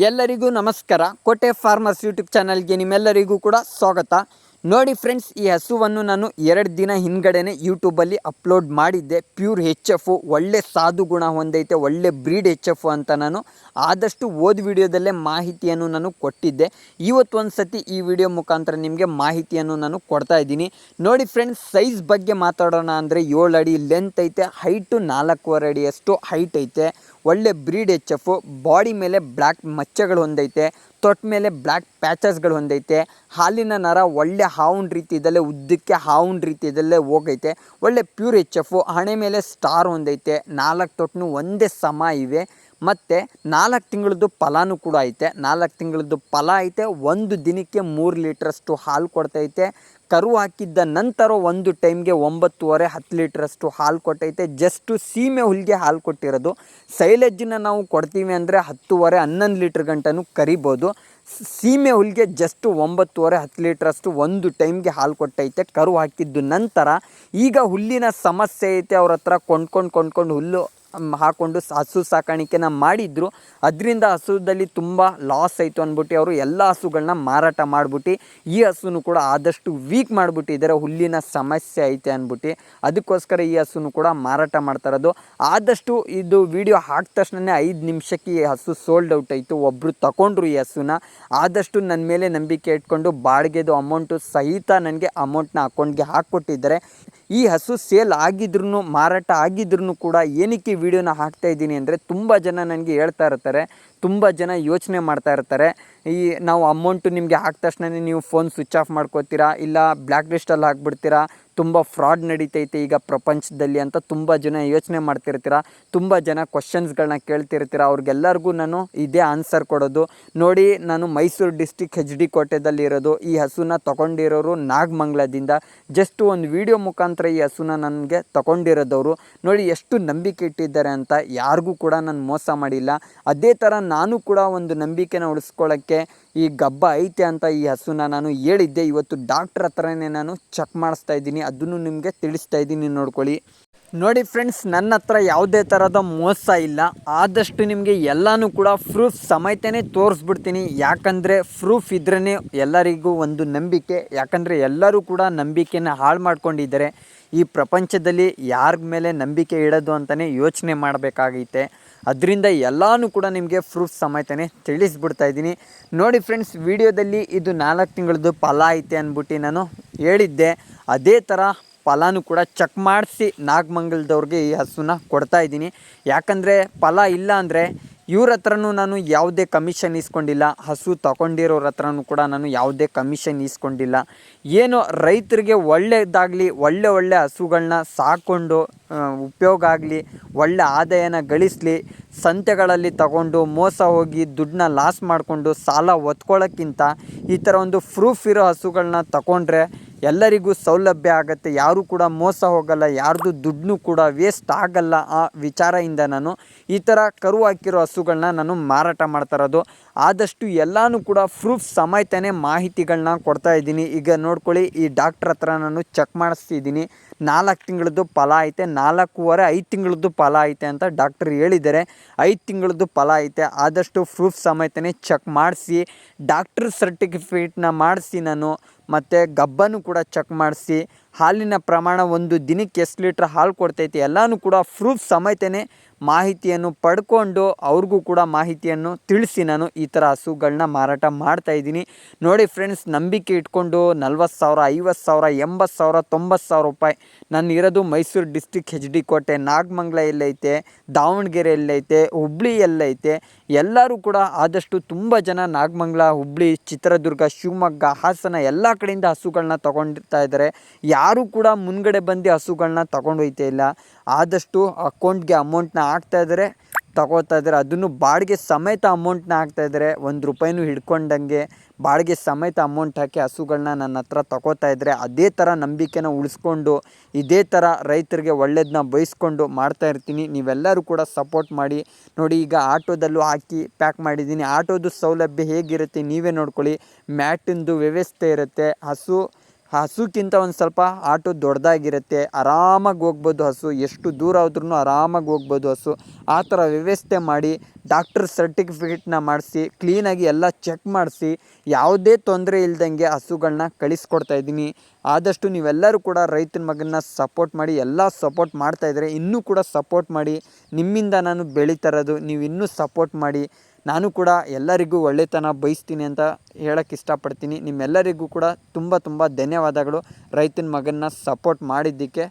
ಎಲ್ಲರಿಗೂ ನಮಸ್ಕಾರ. ಕೋಟೆ ಫಾರ್ಮರ್ಸ್ ಯೂಟ್ಯೂಬ್ ಚಾನಲ್ಗೆ ನಿಮ್ಮೆಲ್ಲರಿಗೂ ಕೂಡ ಸ್ವಾಗತ. ನೋಡಿ ಫ್ರೆಂಡ್ಸ್, ಈ ಹಸುವನ್ನು ನಾನು ಎರಡು ದಿನ ಹಿಂದ್ಗಡೆನೆ ಯೂಟ್ಯೂಬಲ್ಲಿ ಅಪ್ಲೋಡ್ ಮಾಡಿದ್ದೆ. ಪ್ಯೂರ್ ಹೆಚ್ ಎಫ್ ಒಳ್ಳೆ ಸಾಧು ಗುಣ ಹೊಂದೈತೆ, ಒಳ್ಳೆ ಬ್ರೀಡ್ ಹೆಚ್ ಎಫ್ ಅಂತ ನಾನು ಆದಷ್ಟು ಓದ್ ವಿಡಿಯೋದಲ್ಲೇ ಮಾಹಿತಿಯನ್ನು ನಾನು ಕೊಟ್ಟಿದ್ದೆ. ಇವತ್ತು ಒಂದು ಸತಿ ಈ ವಿಡಿಯೋ ಮುಖಾಂತರ ನಿಮಗೆ ಮಾಹಿತಿಯನ್ನು ನಾನು ಕೊಡ್ತಾ ಇದ್ದೀನಿ. ನೋಡಿ ಫ್ರೆಂಡ್ಸ್, ಸೈಜ್ ಬಗ್ಗೆ ಮಾತಾಡೋಣ ಅಂದರೆ ಏಳು ಅಡಿ ಲೆಂತ್ ಐತೆ ಹೈಟು ನಾಲ್ಕೂವರೆ ಅಡಿಯಷ್ಟು ಹೈಟ್ ಐತೆ. ಒಳ್ಳೆ ಬ್ರೀಡ್ ಎಚ್ ಎಫ್, ಬಾಡಿ ಮೇಲೆ ಬ್ಲ್ಯಾಕ್ ಮಚ್ಚೆಗಳು ಹೊಂದೈತೆ ತೊಟ್ಟ ಮೇಲೆ ಬ್ಲ್ಯಾಕ್ ಪ್ಯಾಚಸ್ಗಳು ಹೊಂದೈತೆ, ಹಾಲಿನ ನರ ಒಳ್ಳೆ ಹಾವುನ್ ರೀತಿಯದಲ್ಲೇ, ಉದ್ದಕ್ಕೆ ಹಾವುನ್ ರೀತಿಯದಲ್ಲೇ ಹೋಗೈತೆ, ಒಳ್ಳೆ ಪ್ಯೂರ್ ಎಚ್ ಎಫ್, ಹಣೆ ಮೇಲೆ ಸ್ಟಾರ್ ಹೊಂದೈತೆ, ನಾಲ್ಕು ತೊಟ್ಟನು ಒಂದೇ ಸಮ ಇವೆ, ಮತ್ತು ನಾಲ್ಕು ತಿಂಗಳದ್ದು ಫಲಾನು ಕೂಡ ಐತೆ, ನಾಲ್ಕು ತಿಂಗಳದ್ದು ಫಲ ಐತೆ, ಒಂದು ದಿನಕ್ಕೆ ಮೂರು ಲೀಟ್ರಷ್ಟು ಹಾಲು ಕೊಡ್ತೈತೆ ಕರು ಹಾಕಿದ್ದ ನಂತರ ಒಂದು ಟೈಮ್ಗೆ ಒಂಬತ್ತುವರೆ, ಹತ್ತು ಲೀಟ್ರಷ್ಟು ಹಾಲು ಕೊಟ್ಟೈತೆ. ಜಸ್ಟು ಸೀಮೆ ಹುಲ್ಗೆ ಹಾಲು ಕೊಟ್ಟಿರೋದು. ಸೈಲೇಜನ್ನ ನಾವು ಕೊಡ್ತೀವಿ ಅಂದರೆ ಹತ್ತುವರೆ, ಹನ್ನೊಂದು ಲೀಟ್ರ್ ಗಂಟನೂ ಕರಿಬೋದು. ಸೀಮೆ ಹುಲ್ಗೆ ಜಸ್ಟು ಒಂಬತ್ತುವರೆ, ಹತ್ತು ಲೀಟ್ರಷ್ಟು ಒಂದು ಟೈಮ್ಗೆ ಹಾಲು ಕೊಟ್ಟೈತೆ ಕರು ಹಾಕಿದ್ದು ನಂತರ. ಈಗ ಹುಲ್ಲಿನ ಸಮಸ್ಯೆ ಐತೆ, ಅವ್ರ ಹತ್ರ ಕೊಂಡ್ಕೊಂಡು ಕೊಂಡ್ಕೊಂಡು ಹುಲ್ಲು ಹಾಕೊಂಡು ಹಸು ಸಾಕಾಣಿಕೆನ ಮಾಡಿದ್ರು. ಅದರಿಂದ ಹಸುದಲ್ಲಿ ತುಂಬ ಲಾಸ್ ಆಯಿತು ಅಂದ್ಬಿಟ್ಟು ಅವರು ಎಲ್ಲ ಹಸುಗಳನ್ನ ಮಾರಾಟ ಮಾಡಿಬಿಟ್ಟು, ಈ ಹಸುನು ಕೂಡ ಆದಷ್ಟು ವೀಕ್ ಮಾಡಿಬಿಟ್ಟಿದ್ದಾರೆ ಹುಲ್ಲಿನ ಸಮಸ್ಯೆ ಐತೆ ಅಂದ್ಬಿಟ್ಟು ಅದಕ್ಕೋಸ್ಕರ ಈ ಹಸುನು ಕೂಡ ಮಾರಾಟ ಮಾಡ್ತಾ ಆದಷ್ಟು ಇದು ವಿಡಿಯೋ ಹಾಕಿದ ತಕ್ಷಣನೇ ಐದು ನಿಮಿಷಕ್ಕೆ ಈ ಹಸು ಸೋಲ್ಡ್ ಔಟ್ ಆಯಿತು. ಒಬ್ಬರು ತಗೊಂಡ್ರು ಈ ಹಸುನ. ಆದಷ್ಟು ನನ್ನ ಮೇಲೆ ನಂಬಿಕೆ ಇಟ್ಕೊಂಡು ಬಾಡಿಗೆದು ಅಮೌಂಟು ಸಹಿತ ನನಗೆ ಅಮೌಂಟ್ನ ಅಕೌಂಟ್ಗೆ ಹಾಕ್ಕೊಟ್ಟಿದ್ದಾರೆ. ಈ ಹಸು ಸೇಲ್ ಆಗಿದ್ರು ಮಾರಾಟ ಆಗಿದ್ರು ಕೂಡ ಏನಕ್ಕೆ ವಿಡಿಯೋನ ಹಾಕ್ತಾ ಇದ್ದೀನಿ ಅಂದರೆ ತುಂಬ ಜನ ನನಗೆ ಹೇಳ್ತಾ ಇರ್ತಾರೆ. ತುಂಬ ಜನ ಯೋಚನೆ ಮಾಡ್ತಾ ಇರ್ತಾರೆ. ಈ ನಾವು ಅಮೌಂಟು ನಿಮಗೆ ಹಾಕಿದ ತಕ್ಷಣನೇ ನೀವು ಫೋನ್ ಸ್ವಿಚ್ ಆಫ್ ಮಾಡ್ಕೋತೀರಾ? ಇಲ್ಲ ಬ್ಲ್ಯಾಕ್ ಲಿಸ್ಟಲ್ಲಿ ಹಾಕ್ಬಿಡ್ತೀರಾ? ತುಂಬ ಫ್ರಾಡ್ ನಡೀತೈತೆ ಈಗ ಪ್ರಪಂಚದಲ್ಲಿ ಅಂತ ತುಂಬ ಜನ ಯೋಚನೆ ಮಾಡ್ತಿರ್ತೀರ? ತುಂಬ ಜನ ಕ್ವಶನ್ಸ್ಗಳನ್ನ ಕೇಳ್ತಿರ್ತೀರ? ಅವ್ರಿಗೆಲ್ಲರಿಗೂ ನಾನು ಇದೇ ಆನ್ಸರ್ ಕೊಡೋದು. ನೋಡಿ, ನಾನು ಮೈಸೂರು ಡಿಸ್ಟಿಕ್ ಹೆಚ್ ಡಿ ಕೋಟೆದಲ್ಲಿರೋದು ಈ ಹಸುನ ತಗೊಂಡಿರೋರು ನಾಗಮಂಗ್ಲದಿಂದ. ಜಸ್ಟ್ ಒಂದು ವಿಡಿಯೋ ಮುಖಾಂತರ ಈ ಹಸುನ ನನಗೆ ತಗೊಂಡಿರೋದವರು. ನೋಡಿ, ಎಷ್ಟು ನಂಬಿಕೆ ಇಟ್ಟಿದ್ದಾರೆ ಅಂತ ಯಾರಿಗೂ ಕೂಡ ನಾನು ಮೋಸ ಮಾಡಿಲ್ಲ. ಅದೇ ಥರ ನಾನು ಕೂಡ ಒಂದು ನಂಬಿಕೆನ ಉಳಿಸ್ಕೊಳ್ಳೋಕ್ಕೆ ಈ ಗಬ್ಬ ಐತೆ ಅಂತ ಈ ಹಸುನ ನಾನು ಹೇಳಿದ್ದೆ. ಇವತ್ತು ಡಾಕ್ಟ್ರ್ ಹತ್ರನೇ ನಾನು ಚೆಕ್ ಮಾಡಿಸ್ತಾ ಇದ್ದೀನಿ. ಅದನ್ನು ನಿಮಗೆ ತಿಳಿಸ್ತಾ ಇದ್ದೀನಿ ನೋಡ್ಕೊಳ್ಳಿ. ನೋಡಿ ಫ್ರೆಂಡ್ಸ್ ನನ್ನ ಹತ್ರ ಯಾವುದೇ ಥರದ ಮೋಸ ಇಲ್ಲ. ಆದಷ್ಟು ನಿಮಗೆ ಎಲ್ಲನೂ ಕೂಡ ಪ್ರೂಫ್ ಸಮೇತನೇ ತೋರಿಸ್ಬಿಡ್ತೀನಿ. ಯಾಕಂದರೆ ಪ್ರೂಫ್ ಇದ್ರೇ ಎಲ್ಲರಿಗೂ ಒಂದು ನಂಬಿಕೆ. ಯಾಕಂದರೆ ಎಲ್ಲರೂ ಕೂಡ ನಂಬಿಕೆನ ಹಾಳು ಮಾಡ್ಕೊಂಡಿದ್ದಾರೆ. ಈ ಪ್ರಪಂಚದಲ್ಲಿ ಯಾರ ಮೇಲೆ ನಂಬಿಕೆ ಇಡೋದು ಅಂತಲೇ ಯೋಚನೆ ಮಾಡಬೇಕಾಗೈತೆ. ಅದರಿಂದ ಎಲ್ಲನೂ ಕೂಡ ನಿಮಗೆ ಪ್ರೂಫ್ ಸಮೇತನೇ ತಿಳಿಸ್ಬಿಡ್ತಾ ಇದ್ದೀನಿ. ನೋಡಿ ಫ್ರೆಂಡ್ಸ್ ವಿಡಿಯೋದಲ್ಲಿ ಇದು ನಾಲ್ಕು ತಿಂಗಳದ್ದು ಫಲ ಐತೆ ಅಂದ್ಬಿಟ್ಟು ನಾನು ಹೇಳಿದ್ದೆ. ಅದೇ ಥರ ಫಲಾನು ಕೂಡ ಚೆಕ್ ಮಾಡಿಸಿ ನಾಗಮಂಗಲದವ್ರಿಗೆ ಈ ಹಸುನ ಕೊಡ್ತಾ ಇದ್ದೀನಿ. ಯಾಕಂದರೆ ಫಲ ಇಲ್ಲ ಅಂದರೆ ಇವ್ರ ಹತ್ರನೂ ನಾನು ಯಾವುದೇ ಕಮಿಷನ್ ಇಸ್ಕೊಂಡಿಲ್ಲ ಹಸು ತಗೊಂಡಿರೋರ ಹತ್ರನೂ ಕೂಡ ನಾನು ಯಾವುದೇ ಕಮಿಷನ್ ಇಸ್ಕೊಂಡಿಲ್ಲ ಏನು ರೈತರಿಗೆ ಒಳ್ಳೆಯದಾಗಲಿ ಒಳ್ಳೆ ಒಳ್ಳೆ ಹಸುಗಳನ್ನ ಸಾಕೊಂಡು ಉಪಯೋಗ ಆಗಲಿ, ಒಳ್ಳೆ ಆದಾಯನ ಗಳಿಸಲಿ, ಸಂತೆಗಳಲ್ಲಿ ತಗೊಂಡು, ಮೋಸ ಹೋಗಿ ದುಡ್ಡನ್ನ ಲಾಸ್ ಮಾಡಿಕೊಂಡು ಸಾಲ ಒತ್ಕೊಳ್ಳೋಕ್ಕಿಂತ ಈ ಥರ ಒಂದು ಪ್ರೂಫ್ ಇರೋ ಹಸುಗಳನ್ನ ತಗೊಂಡ್ರೆ ಎಲ್ಲರಿಗೂ ಸೌಲಭ್ಯ ಆಗುತ್ತೆ, ಯಾರೂ ಕೂಡ ಮೋಸ ಹೋಗಲ್ಲ, ಯಾರ್ದು ದುಡ್ಡು ಕೂಡ ವೇಸ್ಟ್ ಆಗಲ್ಲ ಆ ವಿಚಾರದಿಂದ ನಾನು ಈ ಥರ ಕರು ಹಾಕಿರೋ ಹಸುಗಳನ್ನ ನಾನು ಮಾರಾಟ ಮಾಡ್ತಾ ಇರೋದು. ಆದಷ್ಟು ಎಲ್ಲನೂ ಕೂಡ ಪ್ರೂಫ್ ಸಮೇತನೇ ಮಾಹಿತಿಗಳನ್ನ ಕೊಡ್ತಾ ಇದ್ದೀನಿ. ಈಗ ನೋಡ್ಕೊಳ್ಳಿ, ಈ ಡಾಕ್ಟ್ರ್ ಹತ್ರ ನಾನು ಚೆಕ್ ಮಾಡಿಸ್ತಿದ್ದೀನಿ ನಾಲ್ಕು ತಿಂಗಳದ್ದು ಫಲ ಐತೆ, ನಾಲ್ಕೂವರೆ, ಐದು ತಿಂಗಳದ್ದು ಫಲ ಐತೆ ಅಂತ ಡಾಕ್ಟ್ರ್ ಹೇಳಿದ್ದಾರೆ. ಐದು ತಿಂಗಳದ್ದು ಫಲ ಐತೆ, ಆದಷ್ಟು ಪ್ರೂಫ್ ಸಮೇತನೇ ಚೆಕ್ ಮಾಡಿಸಿ ಡಾಕ್ಟ್ರ್ ಸರ್ಟಿಫಿಕೇಟ್ನ ಮಾಡಿಸಿ ನಾನು ಮತ್ತು ಗಬ್ಬನ್ನು ಕೂಡ ಚೆಕ್ ಮಾಡಿಸಿ ಹಾಲಿನ ಪ್ರಮಾಣ ಒಂದು ದಿನಕ್ಕೆ ಎಷ್ಟು ಲೀಟ್ರ್ ಹಾಲು ಕೊಡ್ತೈತಿ ಎಲ್ಲನೂ ಕೂಡ ಪ್ರೂಫ್ ಸಮೇತನೇ ಮಾಹಿತಿಯನ್ನು ಪಡ್ಕೊಂಡು ಅವ್ರಿಗೂ ಕೂಡ ಮಾಹಿತಿಯನ್ನು ತಿಳಿಸಿ ನಾನು ಈ ಥರ ಹಸುಗಳನ್ನ ಮಾರಾಟ ಮಾಡ್ತಾ ಇದ್ದೀನಿ. ನೋಡಿ ಫ್ರೆಂಡ್ಸ್, ನಂಬಿಕೆ ಇಟ್ಕೊಂಡು ನಲ್ವತ್ತು ಸಾವಿರ, ಐವತ್ತು ಸಾವಿರ, ಎಂಬತ್ತು ಸಾವಿರ, ತೊಂಬತ್ತು ಸಾವಿರ ರೂಪಾಯಿ ನಾನು ಇರೋದು ಮೈಸೂರು ಡಿಸ್ಟಿಕ್ ಹೆಚ್ ಡಿ ಕೋಟೆ, ನಾಗಮಂಗ್ಲ ಎಲ್ಲೈತೆ, ದಾವಣಗೆರೆ ಎಲ್ಲೈತೆ, ಹುಬ್ಳಿ ಎಲ್ಲೈತೆ. ಎಲ್ಲರೂ ಕೂಡ ಆದಷ್ಟು ತುಂಬ ಜನ ನಾಗಮಂಗ್ಲ, ಹುಬ್ಳಿ, ಚಿತ್ರದುರ್ಗ, ಶಿವಮೊಗ್ಗ, ಹಾಸನ ಎಲ್ಲ ಕಡೆಯಿಂದ ಹಸುಗಳನ್ನ ತಗೊಂಡಿರ್ತಾ ಇದ್ದಾರೆ. ಯಾರೂ ಕೂಡ ಮುನ್ಗಡೆ ಬಂದು ಹಸುಗಳನ್ನ ತಗೊಂಡು ಹೋಯ್ತಾ ಇಲ್ಲ. ಆದಷ್ಟು ಅಕೌಂಟ್ಗೆ ಅಮೌಂಟ್ನ ಹಾಕ್ತಾ ಇದ್ದಾರೆ ತಗೋತಾ ಇದ್ದಾರೆ ಅದನ್ನು ಬಾಡಿಗೆ ಸಮೇತ ಅಮೌಂಟ್ನ ಹಾಕ್ತಾ ಇದ್ದಾರೆ ಒಂದು ರೂಪಾಯಿನೂ ಹಿಡ್ಕೊಂಡಂಗೆ ಬಾಡಿಗೆ ಸಮೇತ ಅಮೌಂಟ್ ಹಾಕಿ ಹಸುಗಳನ್ನ ನನ್ನ ಹತ್ರ ತಗೋತಾ ಇದ್ದಾರೆ ಅದೇ ಥರ ನಂಬಿಕೆನ ಉಳಿಸ್ಕೊಂಡು, ಇದೇ ಥರ ರೈತರಿಗೆ ಒಳ್ಳೇದನ್ನ ಬಯಸ್ಕೊಂಡು ಮಾಡ್ತಾ ಇರ್ತೀನಿ. ನೀವೆಲ್ಲರೂ ಕೂಡ ಸಪೋರ್ಟ್ ಮಾಡಿ. ನೋಡಿ, ಈಗ ಆಟೋದಲ್ಲೂ ಹಾಕಿ ಪ್ಯಾಕ್ ಮಾಡಿದ್ದೀನಿ. ಆಟೋದು ಸೌಲಭ್ಯ ಹೇಗಿರುತ್ತೆ ನೀವೇ ನೋಡ್ಕೊಳ್ಳಿ. ಮ್ಯಾಟಿಂದು ವ್ಯವಸ್ಥೆ ಇರುತ್ತೆ. ಹಸು ಹಸುಕ್ಕಿಂತ ಒಂದು ಸ್ವಲ್ಪ ಆಟೋ ದೊಡ್ಡದಾಗಿರುತ್ತೆ. ಆರಾಮಾಗಿ ಹೋಗ್ಬೋದು ಹಸು. ಎಷ್ಟು ದೂರ ಹೋದ್ರೂ ಆರಾಮಾಗಿ ಹೋಗ್ಬೋದು ಹಸು. ಆ ಥರ ವ್ಯವಸ್ಥೆ ಮಾಡಿ ಡಾಕ್ಟ್ರ್ ಸರ್ಟಿಫಿಕೇಟ್ನ ಮಾಡಿಸಿ ಕ್ಲೀನಾಗಿ ಎಲ್ಲ ಚೆಕ್ ಮಾಡಿಸಿ, ಯಾವುದೇ ತೊಂದರೆ ಇಲ್ದಂಗೆ ಹಸುಗಳನ್ನ ಕಳಿಸ್ಕೊಡ್ತಾ ಇದ್ದೀನಿ. ಆದಷ್ಟು ನೀವೆಲ್ಲರೂ ಕೂಡ ರೈತನ ಮಗನ್ನ ಸಪೋರ್ಟ್ ಮಾಡಿ, ಎಲ್ಲ ಸಪೋರ್ಟ್ ಮಾಡ್ತಾ ಇದ್ದಾರೆ ಇನ್ನೂ ಕೂಡ ಸಪೋರ್ಟ್ ಮಾಡಿ. ನಿಮ್ಮಿಂದ ನಾನು ಬೆಳೀತಾ ನೀವು ಇನ್ನೂ ಸಪೋರ್ಟ್ ಮಾಡಿ. ನಾನು ಕೂಡ ಎಲ್ಲರಿಗೂ ಒಳ್ಳೆತನ ಬಯಸ್ತೀನಿ ಅಂತ ಹೇಳೋಕ್ಕೆ ಇಷ್ಟಪಡ್ತೀನಿ. ನಿಮ್ಮೆಲ್ಲರಿಗೂ ಕೂಡ ತುಂಬ ತುಂಬ ಧನ್ಯವಾದಗಳು. ರೈತನ ಮಗನ್ನ ಸಪೋರ್ಟ್ ಮಾಡಿದ್ದಕ್ಕೆ.